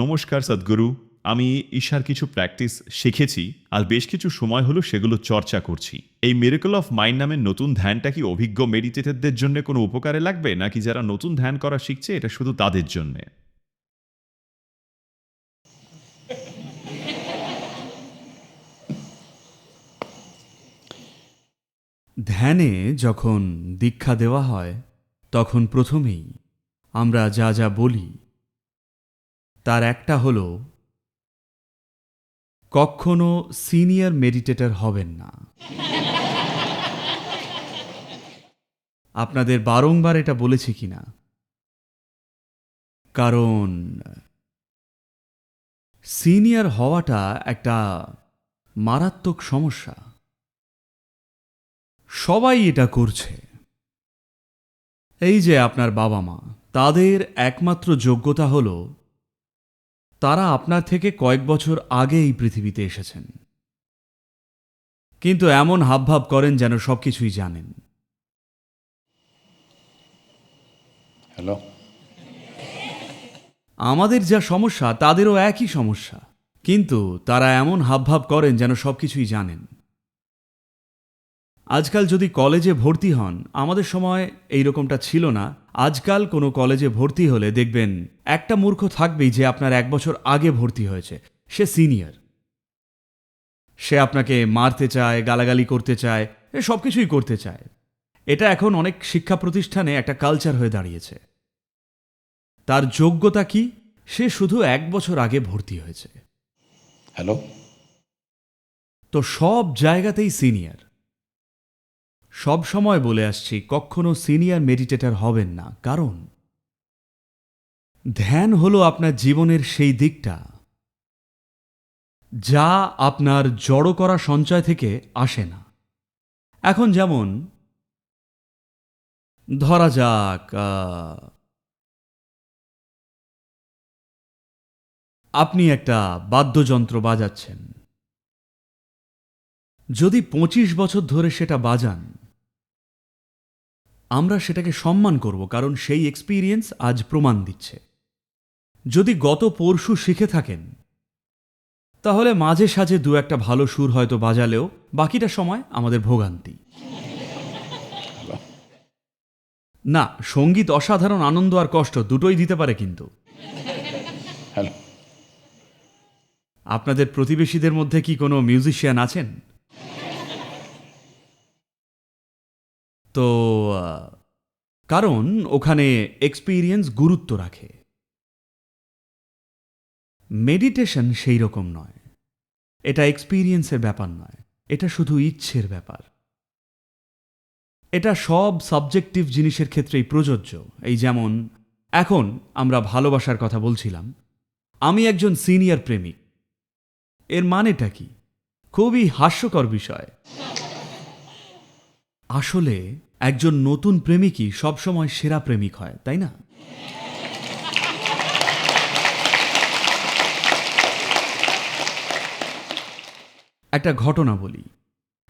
নমস্কার সদ্গুরু, আমি ঈশার কিছু প্র্যাকটিস শিখেছি আর বেশ কিছু সময় হলো সেগুলো চর্চা করছি। এই মিরাকল অফ মাইন্ড নামের নতুন ধ্যানটা কি অভিজ্ঞ মেডিটেটরদের জন্য কোনো উপকারে লাগবে, নাকি যারা নতুন ধ্যান করা শিখছে, এটা শুধু তাদের জন্যে? ধ্যানে যখন দীক্ষা দেওয়া হয়, তখন প্রথমেই আমরা যা যা বলি তার একটা হল, কখনো সিনিয়র মেডিটেটর হবেন না। আপনাদের বারংবার এটা বলেছি কিনা কারণ, সিনিয়র হওয়াটা একটা মারাত্মক সমস্যা। সবাই এটা করছে। এই যে আপনার বাবা মা তাদের একমাত্র যোগ্যতা হল তারা আপনার থেকে কয়েক বছর আগে এই পৃথিবীতে এসেছেন। কিন্তু এমন হাবভাব করেন যেন সবকিছুই জানেন। হ্যালো। আমাদের যা সমস্যা তাদেরও একই সমস্যা। কিন্তু তারা এমন হাবভাব করেন যেন সবকিছুই জানেন। আজকাল যদি কলেজে ভর্তি হন আমাদের সময় এই রকমটা ছিল না। আজকাল কোনো কলেজে ভর্তি হলে দেখবেন একটা মূর্খ থাকবেই যে আপনার এক বছর আগে ভর্তি হয়েছে। সে সিনিয়র। সে আপনাকে মারতে চায় গালাগালি করতে চায় এ সব কিছুই করতে চায়। এটা এখন অনেক শিক্ষা প্রতিষ্ঠানে একটা কালচার হয়ে দাঁড়িয়েছে। তার যোগ্যতা কি? সে শুধু এক বছর আগে ভর্তি হয়েছে। হ্যালো তো সব জায়গাতেই সিনিয়র। সব সময় বলে আসছি, কখনো সিনিয়র মেডিটেটর হবেন না। কারণ? ধ্যান হলো আপনার জীবনের সেই দিকটা। যা আপনার জড়ো করা সঞ্চয় থেকে আসে না। এখন যেমন, ধরা যাক আপনি একটা বাদ্যযন্ত্র বাজাচ্ছেন। যদি পঁচিশ বছর ধরে সেটা বাজান আমরা সেটাকে সম্মান করব কারণ সেই এক্সপিরিয়েন্স আজ প্রমাণ দিচ্ছে। যদি গত পরশু শিখে থাকেন তাহলে মাঝে সাঝে দু একটা ভালো সুর হয়তো বাজালেও বাকিটা সময় আমাদের ভোগান্তি। না সংগীত অসাধারণ আনন্দ আর কষ্ট দুটোই দিতে পারে কিন্তু। হ্যালো। আপনাদের প্রতিবেশীদের মধ্যে কি কোনো মিউজিশিয়ান আছেন? তো কারণ ওখানে এক্সপিরিয়েন্স গুরুত্ব রাখে। মেডিটেশন সেই রকম নয়। এটা এক্সপিরিয়েন্সের ব্যাপার নয়। এটা শুধু ইচ্ছের ব্যাপার। এটা সব সাবজেক্টিভ জিনিসের ক্ষেত্রেই প্রযোজ্য। এই যেমন, এখন আমরা ভালোবাসার কথা বলছিলাম। আমি একজন সিনিয়র প্রেমিক। এর মানেটা কি? খুবই হাস্যকর বিষয়। আসলে একজন নতুন প্রেমিকই সবসময় সেরা প্রেমিক হয়, তাই না? একটা ঘটনা বলি।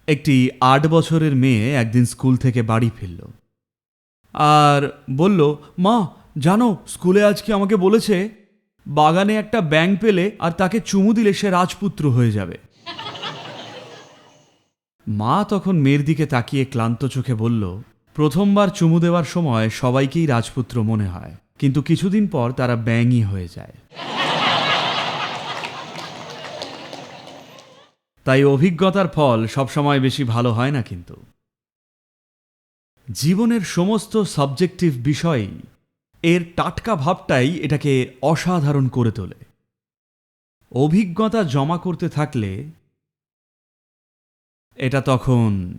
একটি আট বছরের মেয়ে একদিন স্কুল থেকে বাড়ি ফিরল। আর বলল, মা, জানো, স্কুলে আজকে আমাকে বলেছে, বাগানে একটা ব্যাং পেলে আর তাকে চুমু দিলে সে রাজপুত্র হয়ে যাবে। মা তখন মেয়ের দিকে তাকিয়ে ক্লান্ত চোখে বলল, প্রথমবার চুমু দেওয়ার সময় সবাইকেই রাজপুত্র মনে হয়, কিন্তু কিছুদিন পর তারা ব্যাঙই হয়ে যায়। তাই অভিজ্ঞতার ফল সবসময় বেশি ভালো হয় না কিন্তু। জীবনের সমস্ত সাবজেক্টিভ বিষয়ই এর টাটকা ভাবটাই এটাকে অসাধারণ করে তোলে। অভিজ্ঞতা জমা করতে থাকলে এটা তখন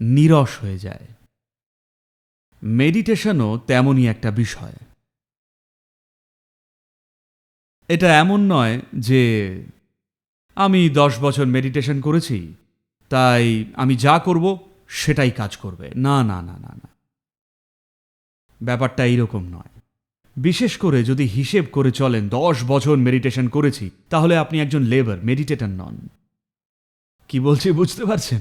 নিরস হয়ে যায়। মেডিটেশনও তেমনই একটা বিষয়। এটা এমন নয় যে আমি দশ বছর মেডিটেশন করেছি, তাই আমি যা করব সেটাই কাজ করবে। না না না না না। ব্যাপারটা এইরকম নয়। বিশেষ করে যদি হিসেব করে চলেন, দশ বছর মেডিটেশন করেছি, তাহলে আপনি একজন লেবার, মেডিটেটর নন। কি বলছি বুঝতে পারছেন?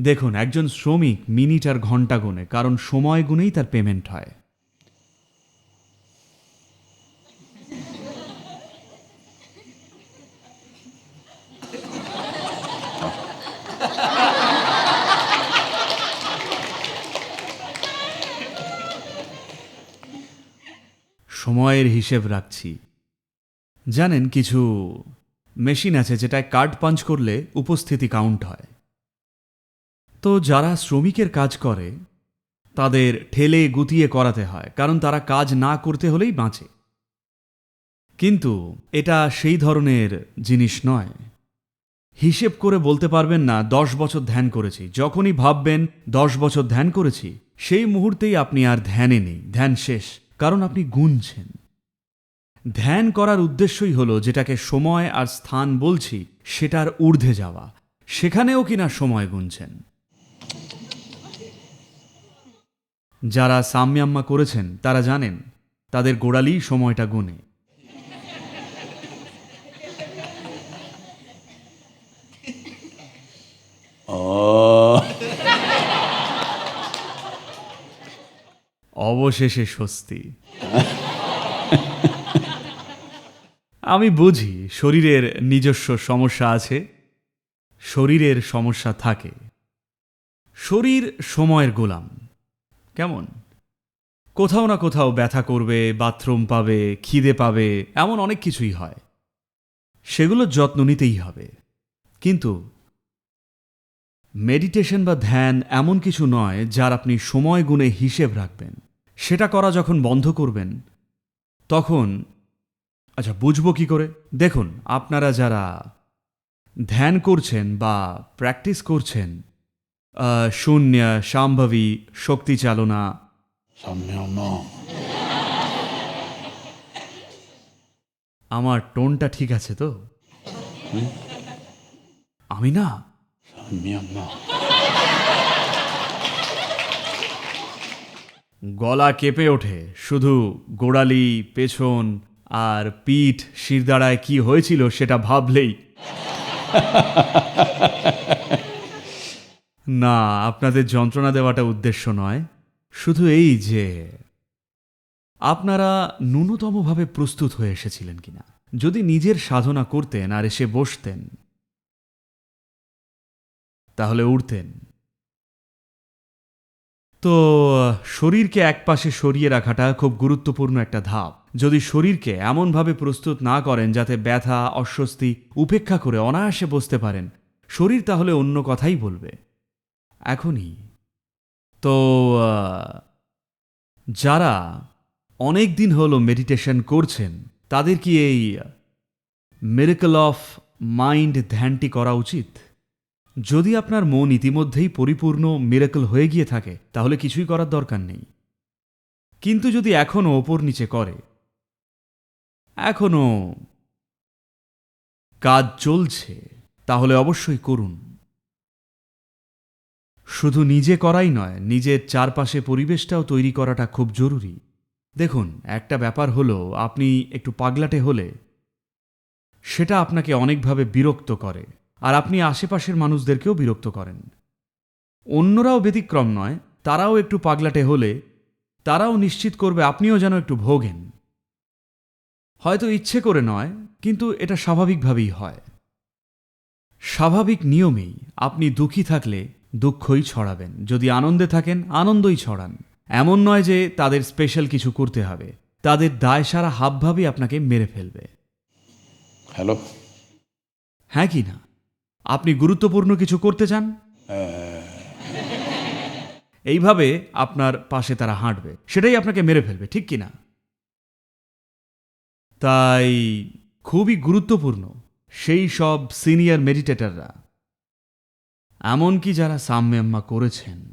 দেখুন, একজন শ্রমিক মিনিট আর ঘণ্টা গুনে, কারণ সময় গুনেই তার পেমেন্ট হয়। সময়ের হিসেব রাখছি। জানেন, কিছু মেশিন আছে যেটায় কার্ড পাঞ্চ করলে উপস্থিতি কাউন্ট হয়। তো যারা শ্রমিকের কাজ করে, তাদের ঠেলে গুতিয়ে করাতে হয়, কারণ তারা কাজ না করতে হলেই বাঁচে। কিন্তু এটা সেই ধরনের জিনিস নয়। হিসেব করে বলতে পারবেন না, দশ বছর ধ্যান করেছি। যখনই ভাববেন, দশ বছর ধ্যান করেছি, সেই মুহূর্তেই আপনি আর ধ্যানে নেই, ধ্যান শেষ, কারণ আপনি গুনছেন। ধ্যান করার উদ্দেশ্যই হলো যেটাকে সময় আর স্থান বলছি, সেটার ঊর্ধ্বে যাওয়া। সেখানেও কিনা সময় গুনছেন। যারা সাম্যাম্মা করেছেন, তারা জানেন, তাদের গোড়ালি সময়টা গুনে অবশেষে স্বস্তি। আমি বুঝি শরীরের নিজস্ব সমস্যা আছে। শরীরের সমস্যা থাকে। শরীর সময়ের গোলাম। কেমন? কোথাও না কোথাও ব্যথা করবে, বাথরুম পাবে, খিদে পাবে, এমন অনেক কিছুই হয়। সেগুলোর যত্ন নিতেই হবে। কিন্তু মেডিটেশন বা ধ্যান এমন কিছু নয় যার আপনি সময় গুণে হিসেব রাখবেন। সেটা করা যখন বন্ধ করবেন, তখন আচ্ছা বুঝব কি করে? দেখুন আপনারা যারা ধ্যান করছেন বা প্র্যাকটিস করছেন শূন্য সাম্ভবী শক্তি চালনা। আমার টোনটা ঠিক আছে তো? আমি না। গলা কেঁপে ওঠে শুধু গোড়ালি পেছন আর পিঠ শিরদাঁড়ায় কি হয়েছিল সেটা ভাবলেই। না, আপনাদের যন্ত্রণা দেওয়াটা উদ্দেশ্য নয়। শুধু এই যে, আপনারা ন্যূনতমভাবে প্রস্তুত হয়ে এসেছিলেন কিনা? যদি নিজের সাধনা করতেন আর এসে বসতেন, তাহলে উঠতেন তো, শরীরকে একপাশে সরিয়ে রাখাটা খুব গুরুত্বপূর্ণ একটা ধাপ। যদি শরীরকে এমনভাবে প্রস্তুত না করেন যাতে ব্যথা, অস্বস্তি, উপেক্ষা করে অনায়াসে বসতে পারেন, শরীর তাহলে অন্য কথাই বলবে। এখনই। তো যারা অনেক দিন হলো মেডিটেশন করছেন, তাদের কি এই, মেরিকল অফ মাইন্ড ধ্যানটি করা উচিত? যদি আপনার মন ইতিমধ্যেই পরিপূর্ণ মিরাকল হয়ে গিয়ে থাকে, তাহলে কিছুই করার দরকার নেই। কিন্তু যদি এখনও ওপর নিচে করে, এখনও কাজ চলছে, তাহলে অবশ্যই করুন। শুধু নিজে করাই নয়, নিজের চারপাশে পরিবেশটাও তৈরি করাটা খুব জরুরি। দেখুন, একটা ব্যাপার হলো, আপনি একটু পাগলাটে হলে সেটা আপনাকে অনেকভাবে বিরক্ত করে। আর আপনি আশেপাশের মানুষদেরকেও বিরক্ত করেন। অন্যরাও ব্যতিক্রম নয় তারাও একটু পাগলাটে হলে তারাও নিশ্চিত করবে আপনিও যেন একটু ভোগেন। হয়তো ইচ্ছে করে নয় কিন্তু এটা স্বাভাবিকভাবেই হয়। স্বাভাবিক নিয়মেই আপনি দুঃখী থাকলে দুঃখই ছড়াবেন যদি আনন্দে থাকেন আনন্দই ছড়ান। এমন নয় যে তাদের স্পেশাল কিছু করতে হবে তাদের দায় সারা হাবভাবে আপনাকে মেরে ফেলবে। হ্যালো। হ্যাঁ কি না? আপনি গুরুত্বপূর্ণ কিছু করতে চান? এইভাবে আপনার পাশে তারা হাঁটবে। সেটাই আপনাকে মেরে ফেলবে, ঠিক কি না তাই খুবই গুরুত্বপূর্ণ, সেই সব সিনিয়র মেডিটেটররা এমনকি যারা সাম্যাম্মা করেছেন।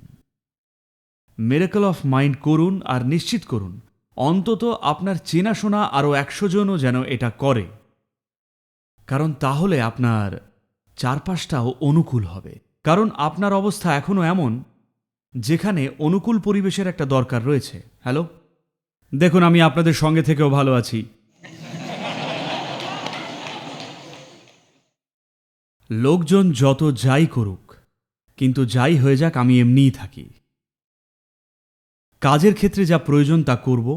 মেরেকল অফ মাইন্ড করুন আর নিশ্চিত করুন, অন্তত আপনার চেনাশোনা আরও একশো জনও যেন এটা করে। কারণ তাহলে আপনার চারপাশটাও অনুকূল হবে। কারণ আপনার অবস্থা এখনও এমন, যেখানে অনুকূল পরিবেশের একটা দরকার রয়েছে। হ্যালো? দেখুন, আমি আপনাদের সঙ্গে থেকেও ভালো আছি। লোকজন যত যাই করুক, কিন্তু যাই হয়ে যাক, আমি এমনিই থাকি। কাজের ক্ষেত্রে যা প্রয়োজন তা করব,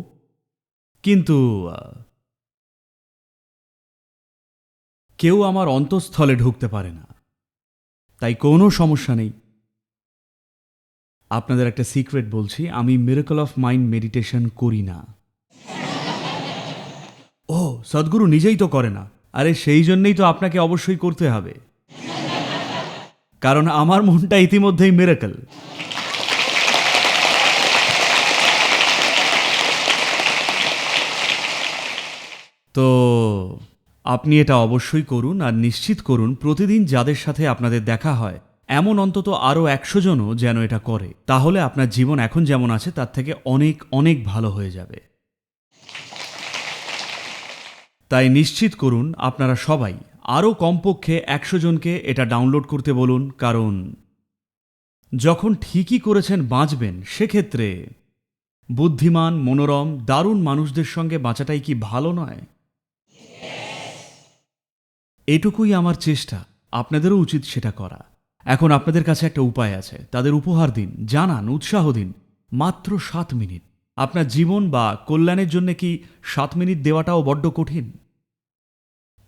কিন্তু কেউ আমার অন্তঃস্থলে ঢুকতে পারে না। তাই কোনো সমস্যা নেই। আপনাদের একটা সিক্রেট বলছি, আমি মিরাকল অফ মাইন্ড মেডিটেশন করি না। ও, সদ্গুরু নিজেই তো করে না। আরে, সেই জন্যেই তো আপনাকে অবশ্যই করতে হবে। কারণ আমার মনটা ইতিমধ্যেই মেরেকেল। তো আপনি এটা অবশ্যই করুন আর নিশ্চিত করুন, প্রতিদিন যাদের সাথে আপনাদের দেখা হয়, এমন অন্তত আরও একশো জনও যেন এটা করে। তাহলে আপনার জীবন এখন যেমন আছে, তার থেকে অনেক অনেক ভালো হয়ে যাবে। তাই নিশ্চিত করুন, আপনারা সবাই, আরও কমপক্ষে একশো জনকে এটা ডাউনলোড করতে বলুন, কারণ যখন ঠিকই করেছেন বাঁচবেন, সেক্ষেত্রে বুদ্ধিমান, মনোরম, দারুণ মানুষদের সঙ্গে বাঁচাটাই কি ভালো নয়? এটুকুই আমার চেষ্টা। আপনাদেরও উচিত সেটা করা। এখন আপনাদের কাছে একটা উপায় আছে। তাদের উপহার দিন, জানান, উৎসাহ দিন। মাত্র সাত মিনিট। আপনার জীবন বা কল্যাণের জন্য কি সাত মিনিট দেওয়াটাও বড্ড কঠিন?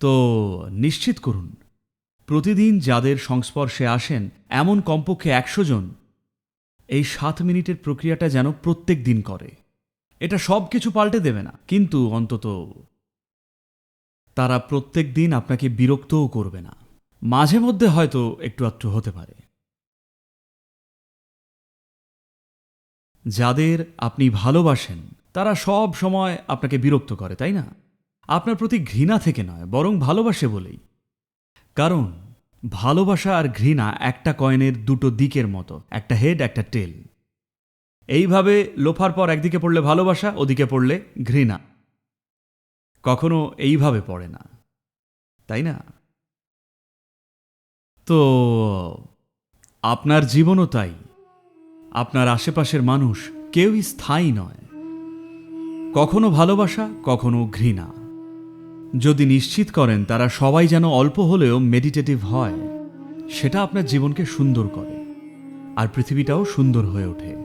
তো নিশ্চিত করুন, প্রতিদিন যাদের সংস্পর্শে আসেন এমন কমপক্ষে একশো জন, এই সাত মিনিটের প্রক্রিয়াটা যেন প্রত্যেক দিন করে। এটা সব কিছু পাল্টে দেবে না। কিন্তু অন্তত তারা প্রত্যেক দিন আপনাকে বিরক্তও করবে না। মাঝে মধ্যে হয়তো একটু আধটু হতে পারে। যাদের আপনি ভালোবাসেন, তারা সব সময় আপনাকে বিরক্ত করে, তাই না? আপনার প্রতি ঘৃণা থেকে নয়, বরং ভালোবাসে বলেই। কারণ, ভালোবাসা আর ঘৃণা একটা কয়েনের দুটো দিকের মতো, একটা হেড, একটা টেল। এইভাবে লোফার পর একদিকে পড়লে ভালোবাসা, ওদিকে পড়লে ঘৃণা। কখনো এইভাবে পড়ে না। তাই না? তো, আপনার জীবনও তাই। আপনার আশেপাশের মানুষ কেউই স্থায়ী নয়। কখনো ভালোবাসা, কখনো ঘৃণা। যদি নিশ্চিত করেন তারা সবাই যেন অল্প হলেও মেডিটেটিভ হয়, সেটা আপনার জীবনকে সুন্দর করে। আর পৃথিবীটাও সুন্দর হয়ে ওঠে।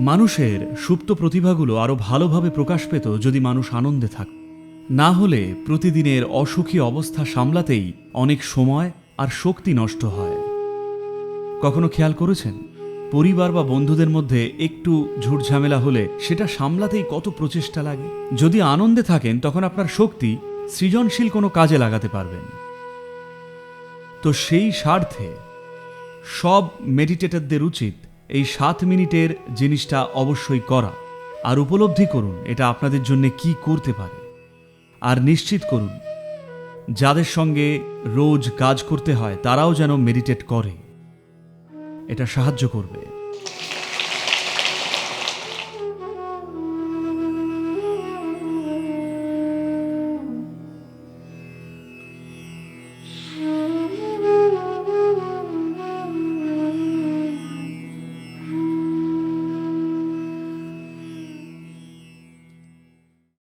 মানুষের সুপ্ত প্রতিভাগুলো আরও ভালোভাবে প্রকাশ পেত যদি মানুষ আনন্দে থাকত। না হলে প্রতিদিনের অসুখী অবস্থা সামলাতেই অনেক সময় আর শক্তি নষ্ট হয়। কখনো খেয়াল করেছেন? পরিবার বা বন্ধুদের মধ্যে একটু ঝুটঝামেলা হলে সেটা সামলাতেই কত প্রচেষ্টা লাগে। যদি আনন্দে থাকেন, তখন আপনার শক্তি সৃজনশীল কোনো কাজে লাগাতে পারবেন। তো সেই স্বার্থে সব মেডিটেটরদের উচিত এই সাত মিনিটের জিনিসটা অবশ্যই করা। আর উপলব্ধি করুন, এটা আপনাদের জন্য কি করতে পারে। আর নিশ্চিত করুন, যাদের সঙ্গে রোজ কাজ করতে হয়, তারাও যেন মেডিটেট করে। এটা সাহায্য করবে।